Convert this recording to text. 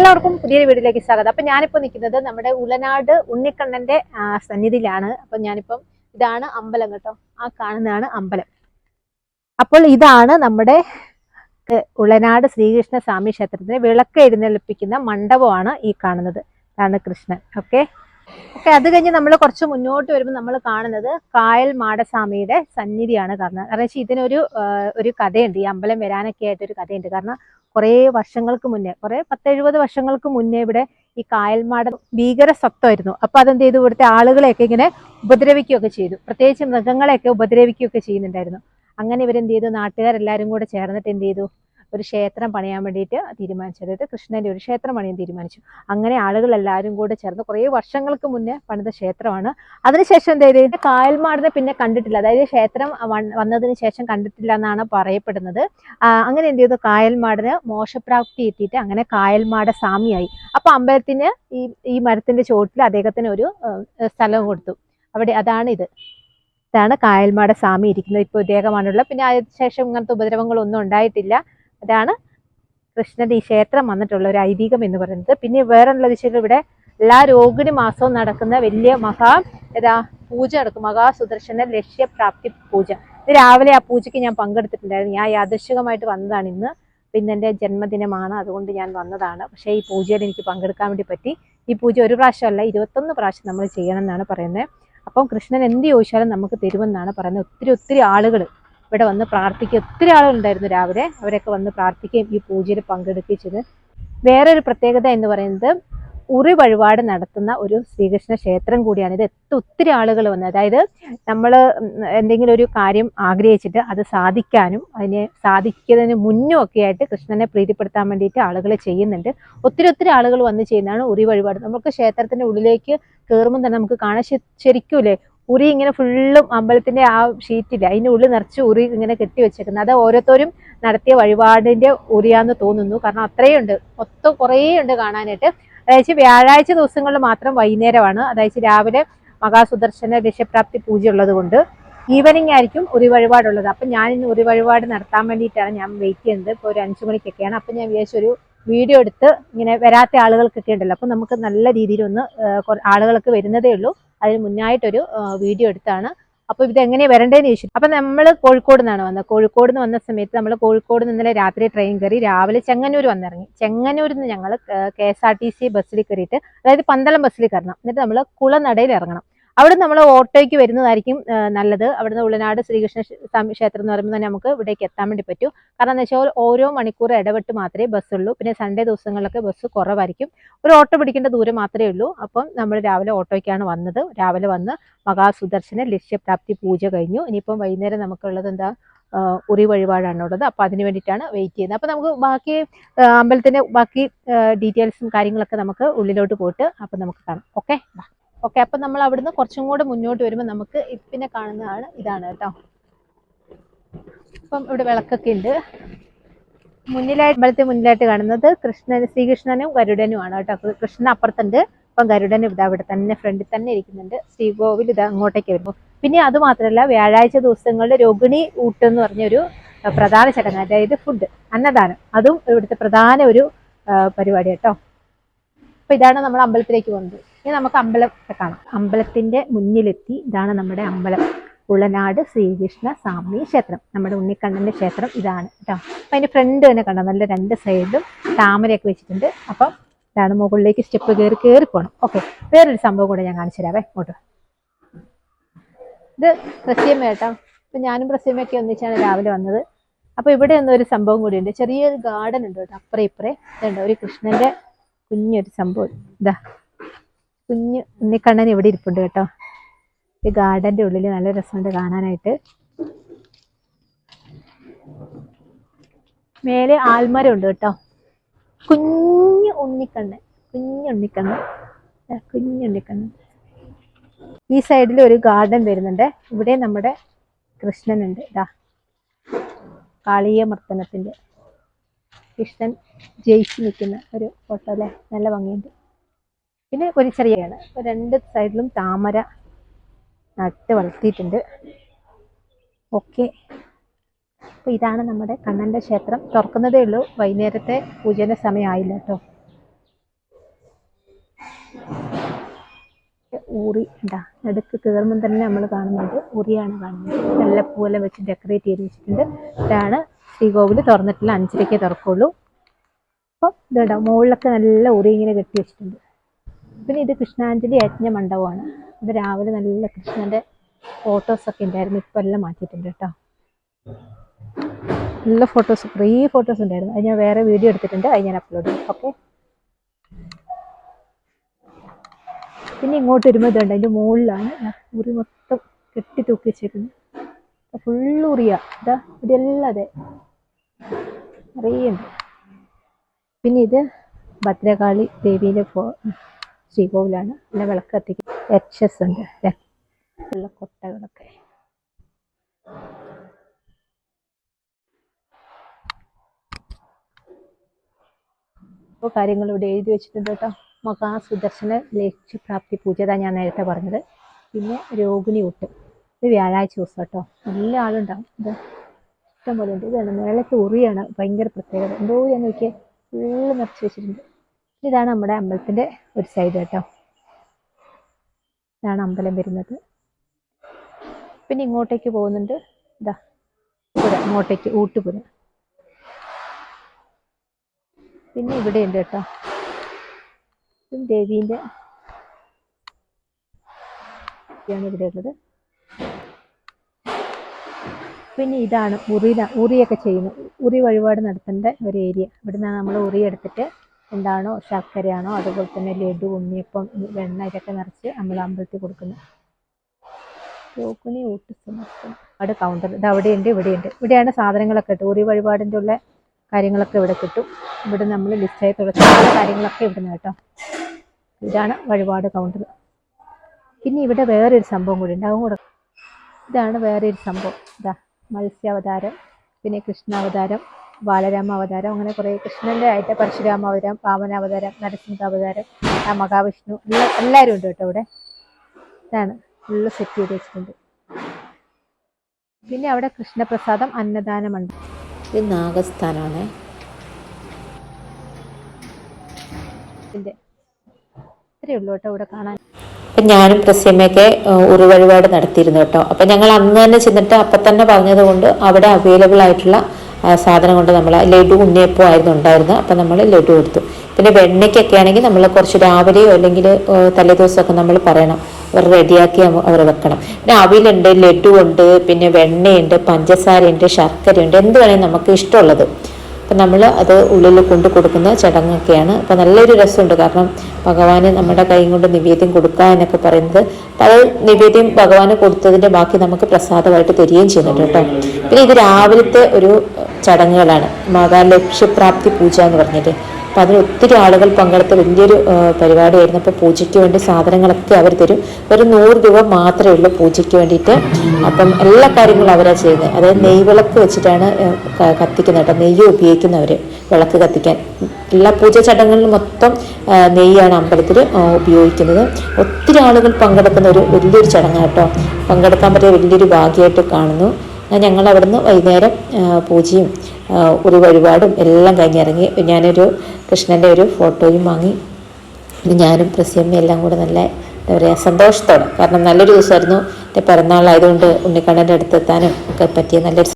എല്ലാവർക്കും പുതിയൊരു വീഡിയോയിലേക്ക് സ്വാഗതം. അപ്പൊ ഞാനിപ്പോ നിൽക്കുന്നത് നമ്മുടെ ഉലനാട് ഉണ്ണിക്കണ്ണന്റെ സന്നിധിയിലാണ്. അപ്പൊ ഞാനിപ്പം ഇതാണ് അമ്പലം കേട്ടോ. ആ കാണുന്നതാണ് അമ്പലം. അപ്പോൾ ഇതാണ് നമ്മുടെ ഉളനാട് ശ്രീകൃഷ്ണ സ്വാമി ക്ഷേത്രത്തിന് വിളക്ക് എഴുന്നള്ളിപ്പിക്കുന്ന മണ്ഡപമാണ് ഈ കാണുന്നത്. ഇതാണ് കൃഷ്ണൻ. ഓക്കെ? ഓക്കെ അത് കഴിഞ്ഞ് നമ്മൾ കുറച്ച് മുന്നോട്ട് വരുമ്പോൾ നമ്മൾ കാണുന്നത് കായൽ മാടസ്വാമിയുടെ സന്നിധിയാണ് കാരണം കാരണം വെച്ചാൽ ഇതിനൊരു ഒരു കഥയുണ്ട്. ഈ അമ്പലം വരാനൊക്കെ ആയിട്ടൊരു കഥയുണ്ട്. കാരണം കുറേ വർഷങ്ങൾക്ക് മുന്നേ കുറേ പത്തെഴുപത് വർഷങ്ങൾക്ക് മുന്നേ ഇവിടെ ഈ കായൽമാട ഭീകര സ്വത്വമായിരുന്നു അപ്പൊ അതെന്ത് ചെയ്തു? ഇവിടുത്തെ ആളുകളെയൊക്കെ ഇങ്ങനെ ഉപദ്രവിക്കുകയൊക്കെ ചെയ്തു. പ്രത്യേകിച്ച് മൃഗങ്ങളെയൊക്കെ ഉപദ്രവിക്കുകയൊക്കെ ചെയ്യുന്നുണ്ടായിരുന്നു. അങ്ങനെ ഇവരെന്ത് ചെയ്തു? നാട്ടുകാരെല്ലാവരും കൂടെ ചേർന്നിട്ട് എന്ത് ചെയ്തു? ഒരു ക്ഷേത്രം പണിയാൻ വേണ്ടിയിട്ട് തീരുമാനിച്ചു. അതായത് കൃഷ്ണന്റെ ഒരു ക്ഷേത്രം പണിയാൻ തീരുമാനിച്ചു. അങ്ങനെ ആളുകൾ എല്ലാവരും കൂടെ ചേർന്ന് കുറേ വർഷങ്ങൾക്ക് മുന്നേ പണിത ക്ഷേത്രമാണ്. അതിനുശേഷം എന്ത് ചെയ്ത്? കായൽമാടിനെ പിന്നെ കണ്ടിട്ടില്ല. അതായത് ക്ഷേത്രം വന്നതിന് ശേഷം കണ്ടിട്ടില്ല എന്നാണ് പറയപ്പെടുന്നത്. അങ്ങനെ എന്ത് ചെയ്തു? കായൽമാടിന് മോശപ്രാപ്തി എത്തിയിട്ട് അങ്ങനെ കായൽമാട സ്വാമിയായി അപ്പോൾ അമ്പലത്തിന് ഈ ഈ മരത്തിന്റെ ചോട്ടിൽ അദ്ദേഹത്തിന് ഒരു സ്ഥലം കൊടുത്തു. അവിടെ അതാണ് ഇത്. ഇതാണ് കായൽമാട സ്വാമി ഇരിക്കുന്നത്. ഇപ്പോൾ ഇദ്ദേഹമാണുള്ളത്. പിന്നെ അതിനുശേഷം ഇങ്ങനത്തെ ഉപദ്രവങ്ങളൊന്നും ഉണ്ടായിട്ടില്ല. അതാണ് കൃഷ്ണന്റെ ഈ ക്ഷേത്രം വന്നിട്ടുള്ള ഒരു ഐതിഹ്യം എന്ന് പറയുന്നത്. പിന്നെ വേറെ ഉള്ള ദിശയിൽ ഇവിടെ. എല്ലാ രോഹിണി മാസവും നടക്കുന്ന വലിയ മഹാ ഏതാ പൂജ നടക്കും. മഹാസുദർശന ലക്ഷ്യപ്രാപ്തി പൂജ. രാവിലെ ആ പൂജയ്ക്ക് ഞാൻ പങ്കെടുത്തിട്ടുണ്ടായിരുന്നു. ഞാൻ യാദർശികമായിട്ട് വന്നതാണ് ഇന്ന്. പിന്നെ എന്റെ ജന്മദിനമാണ്. അതുകൊണ്ട് ഞാൻ വന്നതാണ്. പക്ഷേ ഈ പൂജയിൽ എനിക്ക് പങ്കെടുക്കാൻ വേണ്ടി പറ്റി. ഈ പൂജ ഒരു പ്രാവശ്യമല്ല ഇരുപത്തൊന്ന് പ്രാവശ്യം നമ്മൾ ചെയ്യണം എന്നാണ് പറയുന്നത്. അപ്പം കൃഷ്ണൻ എന്ത് ചോദിച്ചാലും നമുക്ക് തരുമെന്നാണ് പറയുന്നത്. ഒത്തിരി ഒത്തിരി ആളുകൾ ഇവിടെ വന്ന് പ്രാർത്ഥിക്കുക. ഒത്തിരി ആളുകളുണ്ടായിരുന്നു രാവിലെ. അവരൊക്കെ വന്ന് പ്രാർത്ഥിക്കുകയും ഈ പൂജയിൽ പങ്കെടുക്കുകയും ചെയ്ത്. വേറൊരു പ്രത്യേകത എന്ന് പറയുന്നത് ഉറി വഴിപാട് നടത്തുന്ന ഒരു ശ്രീകൃഷ്ണ ക്ഷേത്രം കൂടിയാണ്. ഇത് എത്ര ഒത്തിരി ആളുകൾ വന്ന്. അതായത് നമ്മൾ എന്തെങ്കിലും ഒരു കാര്യം ആഗ്രഹിച്ചിട്ട് അത് സാധിക്കാനും അതിനെ സാധിക്കുന്നതിന് മുന്നും ഒക്കെ ആയിട്ട് കൃഷ്ണനെ പ്രീതിപ്പെടുത്താൻ വേണ്ടിയിട്ട് ആളുകൾ ചെയ്യുന്നുണ്ട്. ഒത്തിരി ഒത്തിരി ആളുകൾ വന്ന് ചെയ്യുന്നതാണ് ഉറി വഴിപാട്. നമുക്ക് ക്ഷേത്രത്തിന്റെ ഉള്ളിലേക്ക് കയറുമ്പോൾ തന്നെ നമുക്ക് കാണാൻ ശരിക്കുമില്ലേ ഉറി ഇങ്ങനെ ഫുള്ളും അമ്പലത്തിന്റെ ആ ഷീറ്റില്ല അതിന്റെ ഉള്ളിൽ നിറച്ച് ഉറി ഇങ്ങനെ കെട്ടി വെച്ചേക്കുന്നത്. അത് ഓരോരുത്തരും നടത്തിയ വഴിപാടിന്റെ ഉറിയാന്ന് തോന്നുന്നു. കാരണം അത്രയും ഉണ്ട്. മൊത്തം കുറേ ഉണ്ട് കാണാനായിട്ട്. അതായത് വ്യാഴാഴ്ച ദിവസങ്ങളിൽ മാത്രം വൈകുന്നേരമാണ്. അതായത് രാവിലെ മഹാസുദർശന രക്ഷപ്രാപ്തി പൂജ ഉള്ളത് കൊണ്ട് ഈവനിങ് ആയിരിക്കും ഉറി വഴിപാടുള്ളത് അപ്പം ഞാൻ ഇന്ന് ഉറി വഴിപാട് നടത്താൻ വേണ്ടിയിട്ടാണ് ഞാൻ വെയിറ്റ് ചെയ്യുന്നത്. ഇപ്പോൾ ഒരു അഞ്ചു മണിക്കൊക്കെയാണ്. അപ്പം ഞാൻ വിചാരിച്ച ഒരു വീഡിയോ എടുത്ത് ഇങ്ങനെ വരാത്ത ആളുകൾക്കൊക്കെ ഉണ്ടല്ലോ. അപ്പം നമുക്ക് നല്ല രീതിയിൽ ഒന്ന് വരുന്നതേ ഉള്ളൂ. അതിന് മുന്നായിട്ടൊരു വീഡിയോ എടുത്താണ്. അപ്പോൾ ഇത് എങ്ങനെയാണ് വരണ്ടേന്ന് ചോദിച്ചു. അപ്പം നമ്മൾ കോഴിക്കോട് നിന്നാണ് വന്നത്. കോഴിക്കോട് നിന്ന് വന്ന സമയത്ത് നമ്മൾ കോഴിക്കോട് നിന്ന് ഇന്നലെ രാത്രി ട്രെയിൻ കയറി രാവിലെ ചെങ്ങന്നൂർ വന്നിറങ്ങി. ചെങ്ങന്നൂരിൽ നിന്ന് ഞങ്ങൾ K S R T C ബസ്സിൽ കയറിയിട്ട് അതായത് പന്തളം ബസ്സിൽ കയറണം. എന്നിട്ട് നമ്മൾ കുളനടയിൽ ഇറങ്ങണം. അവിടെ നമ്മൾ ഓട്ടോയ്ക്ക് വരുന്നതായിരിക്കും നല്ലത്. അവിടുന്ന് ഉള്ളനാട് ശ്രീകൃഷ്ണ ക്ഷേ- സ്വാമി ക്ഷേത്രം എന്ന് പറയുമ്പോൾ തന്നെ നമുക്ക് ഇവിടേക്ക് എത്താൻ വേണ്ടി പറ്റൂ. കാരണം എന്താ വെച്ചാൽ ഓരോ മണിക്കൂർ ഇടവിട്ട് മാത്രമേ ബസ്സുള്ളൂ പിന്നെ സൺഡേ ദിവസങ്ങളിലൊക്കെ ബസ് കുറവായിരിക്കും. ഒരു ഓട്ടോ പിടിക്കേണ്ട ദൂരം മാത്രമേ ഉള്ളൂ. അപ്പം നമ്മൾ രാവിലെ ഓട്ടോയ്ക്കാണ് വന്നത്. രാവിലെ വന്ന് മഹാസുദർശന ലക്ഷ്യപ്രാപ്തി പൂജ കഴിഞ്ഞു. ഇനിയിപ്പം വൈകുന്നേരം നമുക്കുള്ളത് എന്താ ഉറി വഴിപാടാണ് ഉള്ളത്. അപ്പോൾ അതിന് വേണ്ടിയിട്ടാണ് വെയിറ്റ് ചെയ്യുന്നത്. അപ്പോൾ നമുക്ക് ബാക്കി അമ്പലത്തിന്റെ ബാക്കി ഡീറ്റെയിൽസും കാര്യങ്ങളൊക്കെ നമുക്ക് ഉള്ളിലോട്ട് പോയിട്ട് അപ്പം നമുക്ക് കാണാം. ഓക്കെ ഓക്കെ അപ്പം നമ്മൾ അവിടുന്ന് കുറച്ചും കൂടെ മുന്നോട്ട് വരുമ്പോൾ നമുക്ക് ഇപ്പിനെ കാണുന്നതാണ് ഇതാണ് കേട്ടോ. അപ്പം ഇവിടെ വിളക്കൊക്കെ ഉണ്ട്. മുന്നിലായിട്ട് അമ്പലത്തിൽ മുന്നിലായിട്ട് കാണുന്നത് കൃഷ്ണൻ ശ്രീകൃഷ്ണനും ഗരുഡനും ആണ് കേട്ടോ. കൃഷ്ണൻ അപ്പുറത്തുണ്ട്. അപ്പം ഗരുഡൻ ഇവിടെ അവിടെ തന്നെ ഫ്രണ്ടിൽ തന്നെ ഇരിക്കുന്നുണ്ട്. ശ്രീകോവിൽ ഇത് അങ്ങോട്ടേക്ക് വരുമ്പോൾ പിന്നെ അത് മാത്രമല്ല വ്യാഴാഴ്ച ദിവസങ്ങളിൽ രോഹിണി ഊട്ട് എന്ന് പറഞ്ഞൊരു പ്രധാന ചടങ്ങ് അതായത് ഫുഡ് അന്നദാനം. അതും ഇവിടുത്തെ പ്രധാന ഒരു പരിപാടി കേട്ടോ. അപ്പൊ ഇതാണ് നമ്മൾ അമ്പലത്തിലേക്ക് പോകുന്നത്. ഇനി നമുക്ക് അമ്പലത്തെ കാണാം. അമ്പലത്തിന്റെ മുന്നിലെത്തി. ഇതാണ് നമ്മുടെ അമ്പലം. ഉളനാട് ശ്രീകൃഷ്ണ സ്വാമി ക്ഷേത്രം. നമ്മുടെ ഉണ്ണിക്കണ്ണന്റെ ക്ഷേത്രം ഇതാണ് കേട്ടോ. അപ്പൊ അതിന്റെ ഫ്രണ്ട് തന്നെ കണ്ടോ? നല്ല രണ്ട് സൈഡിലും താമരയൊക്കെ വെച്ചിട്ടുണ്ട്. അപ്പം ഇതാണ് മുകളിലേക്ക് സ്റ്റെപ്പ് കയറി കയറി പോകണം ഓക്കെ വേറൊരു സംഭവം കൂടെ ഞാൻ കാണിച്ചു തരാവേ. ഇങ്ങോട്ട്. ഇത് പ്രസ്യമ്മ കേട്ടോ. ഇപ്പൊ ഞാനും പ്രസ്യമ്മയൊക്കെ ഒന്നിച്ചാണ് രാവിലെ വന്നത്. അപ്പൊ ഇവിടെ ഒന്നും ഒരു സംഭവം കൂടിയുണ്ട് ചെറിയൊരു ഗാർഡൻ ഉണ്ട് കേട്ടോ. അപ്പുറേ ഇപ്പുറേ. ഇതുണ്ട്. ഒരു കൃഷ്ണന്റെ കുഞ്ഞൊരു സംഭവം. ഇതാ കുഞ്ഞ് ഉണ്ണിക്കണ്ണൻ ഇവിടെ ഇരിപ്പുണ്ട് കേട്ടോ. ഈ ഗാർഡന്റെ ഉള്ളിൽ നല്ല രസമുണ്ട് കാണാനായിട്ട്. മേലെ ആൽമരം ഉണ്ട് കേട്ടോ. കുഞ്ഞ് ഉണ്ണിക്കണ്ണൻ കുഞ്ഞു ഉണ്ണിക്കണ്ണൻ ദാ കുഞ്ഞു ഉണ്ണിക്കണ്ണൻ. ഈ സൈഡിൽ ഒരു ഗാർഡൻ വരുന്നുണ്ട്. ഇവിടെ നമ്മുടെ കൃഷ്ണനുണ്ട് ഇതാ. കാളിയ മർത്തനത്തിന്റെ കൃഷ്ണൻ ജയിച്ച് നിൽക്കുന്ന ഒരു ഫോട്ടോ അല്ലേ? നല്ല ഭംഗിയുണ്ട്. പിന്നെ ഒരു ചെറിയാണ് രണ്ട് സൈഡിലും താമര നട്ട് വളർത്തിയിട്ടുണ്ട്. ഓക്കെ. അപ്പോൾ ഇതാണ് നമ്മുടെ കണ്ണന്റെ ക്ഷേത്രം. തുറക്കുന്നതേ ഉള്ളൂ. വൈകുന്നേരത്തെ പൂജന സമയമായില്ല കേട്ടോ. ഊറി എന്താ നടുക്ക് കയറുമ്പം തന്നെ നമ്മൾ കാണുന്നത് ഊറിയാണ് കാണുന്നത്. നല്ല പൂവെല്ലാം വെച്ച് ഡെക്കറേറ്റ് ചെയ്ത് വെച്ചിട്ടുണ്ട്. ഇതാണ് ശ്രീകോവിൽ തുറന്നിട്ടില്ല അഞ്ചരയ്ക്ക് തുറക്കുള്ളൂ. അപ്പോൾ ഇതാ മുകളിലൊക്കെ നല്ല ഊറി ഇങ്ങനെ കെട്ടി വെച്ചിട്ടുണ്ട്. പിന്നെ ഇത് കൃഷ്ണാഞ്ജലി യജ്ഞ മണ്ഡപമാണ്. ഇത് രാവിലെ നല്ല കൃഷ്ണന്റെ ഫോട്ടോസൊക്കെ ഉണ്ടായിരുന്നു. ഇപ്പം എല്ലാം മാറ്റിയിട്ടുണ്ട് കേട്ടോ. നല്ല ഫോട്ടോസ് കുറേ ഫോട്ടോസ് ഉണ്ടായിരുന്നു. അത് ഞാൻ വേറെ വീഡിയോ എടുത്തിട്ടുണ്ട്. അത് ഞാൻ അപ്ലോഡ് ചെയ്യും. ഓക്കെ പിന്നെ ഇങ്ങോട്ട് വരുമ്പോൾ ഇതുണ്ട് അതിന്റെ മുകളിലാണ് ഉറി മൊത്തം കെട്ടി തൂക്കി വെച്ചേക്കുന്നത്. ഫുള്ള് ഉറിയ ഇതാ ഇതെല്ലാം അതെ. നിറയുണ്ട് പിന്നെ ഇത് ഭദ്രകാളി ഫോ ശ്രീകോവിലാണ്. പിന്നെ വിളക്ക് കത്തിക്കും എക്സസ് ഉണ്ട് ഉള്ള കൊട്ടകളൊക്കെ. ഇപ്പോൾ കാര്യങ്ങൾ ഇവിടെ എഴുതി വെച്ചിട്ടുണ്ട് കേട്ടോ. മഹാസുദർശന ലക്ഷ്യപ്രാപ്തി പൂജ ഇതാ ഞാൻ നേരത്തെ പറഞ്ഞത്. പിന്നെ രോഗിണി ഊട്ട്. ഇത് വ്യാഴാഴ്ച ദിവസം കേട്ടോ. നല്ല ആളുണ്ടാവും. ഇത് ഇഷ്ടം പോലെ ഉണ്ട്. ഇതാണ് മേളത്തെ ഉറിയാണ് ഭയങ്കര പ്രത്യേകത. എന്തോ ഞാൻ നോക്കിയാൽ ഫുള്ള് നിറച്ച് വെച്ചിട്ടുണ്ട്. ഇതാണ് നമ്മുടെ അമ്പലത്തിന്റെ ഒരു സൈഡ് കേട്ടോ. ഇതാണ് അമ്പലം വരുന്നത്. പിന്നെ ഇങ്ങോട്ടേക്ക് പോകുന്നുണ്ട്. ഇതാ പുര ഇങ്ങോട്ടേക്ക് ഊട്ടുപുര. പിന്നെ ഇവിടെ ഉണ്ട് കേട്ടോ. ഇതും ദേവീന്റെ ആണ് ഇവിടെ ഉള്ളത്. പിന്നെ ഇതാണ് ഉറിന ഉറിയൊക്കെ ചെയ്യുന്നത് ഉറി വഴിപാട് നടത്തേണ്ട ഒരു ഏരിയ ഇവിടുന്ന് നമ്മൾ ഉറി എടുത്തിട്ട് എന്താണോ ശർക്കരയാണോ അതുപോലെ തന്നെ ലഡു ഉണ്ണിയപ്പം വെണ്ണ ഇതൊക്കെ നിറച്ച് നമ്മൾ അമ്പലത്തിൽ കൊടുക്കുന്നു. രോഹിണി ഊട്ട് സമർപ്പണം. അവിടെ കൗണ്ടർ ഇത് അവിടെയുണ്ട് ഇവിടെയുണ്ട്. ഇവിടെയാണ് സാധനങ്ങളൊക്കെ കിട്ടും വഴിപാടിന്റെ വഴിപാടിന്റെ ഉള്ള കാര്യങ്ങളൊക്കെ ഇവിടെ കിട്ടും. ഇവിടെ നമ്മൾ ലിസ്റ്റായി തുടച്ച കാര്യങ്ങളൊക്കെ ഇവിടുന്ന് കേട്ടോ. ഇതാണ് വഴിപാട് കൗണ്ടർ പിന്നെ ഇവിടെ വേറൊരു സംഭവം കൂടി ഉണ്ട്. കൂടെ ഇതാണ് വേറൊരു സംഭവം. ഇതാ മത്സ്യാവതാരം പിന്നെ കൃഷ്ണാവതാരം ബാലരാമ അവതാരം അങ്ങനെ കുറേ കൃഷ്ണന്റെ ആയിട്ട് പരശുരാമ അവതാരം പാവനാവതാരം നരസിംഹ അവതാരം ആ മഹാവിഷ്ണു എല്ലാ എല്ലാവരും ഉണ്ട് കേട്ടോ ഇവിടെ ഇതാണ് ഫുള്ള് സെറ്റ് ചെയ്ത് വെച്ചിട്ടുണ്ട്. പിന്നെ അവിടെ കൃഷ്ണപ്രസാദം അന്നദാനമുണ്ട് ഇത് നാഗസ്ഥാനാണ്. ഇത്രയേ ഉള്ളൂ കേട്ടോ ഇവിടെ കാണാൻ. അപ്പം ഞാനും പ്രസ്യമയൊക്കെ ഒരു വഴിപാട് നടത്തിയിരുന്നു കേട്ടോ. അപ്പം ഞങ്ങൾ അന്ന് തന്നെ ചെന്നിട്ട് അപ്പം തന്നെ പറഞ്ഞത് കൊണ്ട് അവിടെ അവൈലബിൾ ആയിട്ടുള്ള സാധനം കൊണ്ട് നമ്മൾ ലഡു ഉണ്ണിയപ്പം ആയിരുന്നു ഉണ്ടായിരുന്നത്. അപ്പം നമ്മൾ ലഡു കൊടുത്തു. പിന്നെ വെണ്ണയ്ക്കൊക്കെ ആണെങ്കിൽ നമ്മൾ കുറച്ച് രാവിലെയോ അല്ലെങ്കിൽ തലേ ദിവസമൊക്കെ നമ്മൾ പറയണം. അവർ റെഡിയാക്കി അവർ വെക്കണം. പിന്നെ അവിലുണ്ട് ലഡു ഉണ്ട് പിന്നെ വെണ്ണയുണ്ട് പഞ്ചസാരയുണ്ട് ശർക്കരയുണ്ട് എന്ത് വേണമെങ്കിൽ നമുക്ക് ഇഷ്ടമുള്ളത്. അപ്പം നമ്മൾ അത് ഉള്ളിൽ കൊണ്ട് കൊടുക്കുന്ന ചടങ്ങൊക്കെയാണ്. അപ്പം നല്ലൊരു രസമുണ്ട്. കാരണം ഭഗവാന് നമ്മുടെ കൈ കൊണ്ട് നിവേദ്യം കൊടുക്കുക എന്നൊക്കെ പറയുന്നത് അത് നിവേദ്യം ഭഗവാന് കൊടുത്തതിന്റെ ബാക്കി നമുക്ക് പ്രസാദമായിട്ട് തരികയും ചെയ്യുന്നുണ്ട് കേട്ടോ. പിന്നെ ഇത് രാവിലത്തെ ഒരു ചടങ്ങുകളാണ്. മഹാലക്ഷ്യപ്രാപ്തി പൂജ എന്ന് പറഞ്ഞിട്ട്. അപ്പം അതിൽ ഒത്തിരി ആളുകൾ പങ്കെടുത്ത വലിയൊരു പരിപാടിയായിരുന്നു. അപ്പോൾ പൂജയ്ക്ക് വേണ്ടി സാധനങ്ങളൊക്കെ അവർ തരും. ഒരു നൂറ് രൂപ മാത്രമേ ഉള്ളൂ പൂജയ്ക്ക് വേണ്ടിയിട്ട്. അപ്പം എല്ലാ കാര്യങ്ങളും അവരാ ചെയ്യുന്നത്. അതായത് നെയ്വിളക്ക് വെച്ചിട്ടാണ് ആ, ക- കത്തിക്കുന്നത് കേട്ടോ. നെയ്യ് ഉപയോഗിക്കുന്നവർ വിളക്ക് കത്തിക്കാൻ. എല്ലാ പൂജ ചടങ്ങുകളിലും മൊത്തം നെയ്യാണ് അമ്പലത്തിൽ ഉപയോഗിക്കുന്നത്. ഒത്തിരി ആളുകൾ പങ്കെടുക്കുന്ന ഒരു വലിയൊരു ചടങ്ങാട്ടോ പങ്കെടുക്കാൻ പറ്റിയ വലിയൊരു ഭാഗ്യമായിട്ട് കാണുന്നു. ഞങ്ങൾ അവിടുന്ന് വൈകുന്നേരം പൂജയും ഒരു വഴിപാടും എല്ലാം കഴിഞ്ഞിറങ്ങി ഞാനൊരു കൃഷ്ണന്റെ ഒരു ഫോട്ടോയും വാങ്ങി. ഞാനും പ്രസ്യമ്മയും എല്ലാം കൂടെ നല്ല എന്താ പറയുക സന്തോഷത്തോടെ. കാരണം നല്ലൊരു ദിവസമായിരുന്നു. പിറന്നാളായതുകൊണ്ട് ഉണ്ണിക്കണ്ണന്റെ അടുത്തെത്താനും ഒക്കെ പറ്റിയ നല്ലൊരു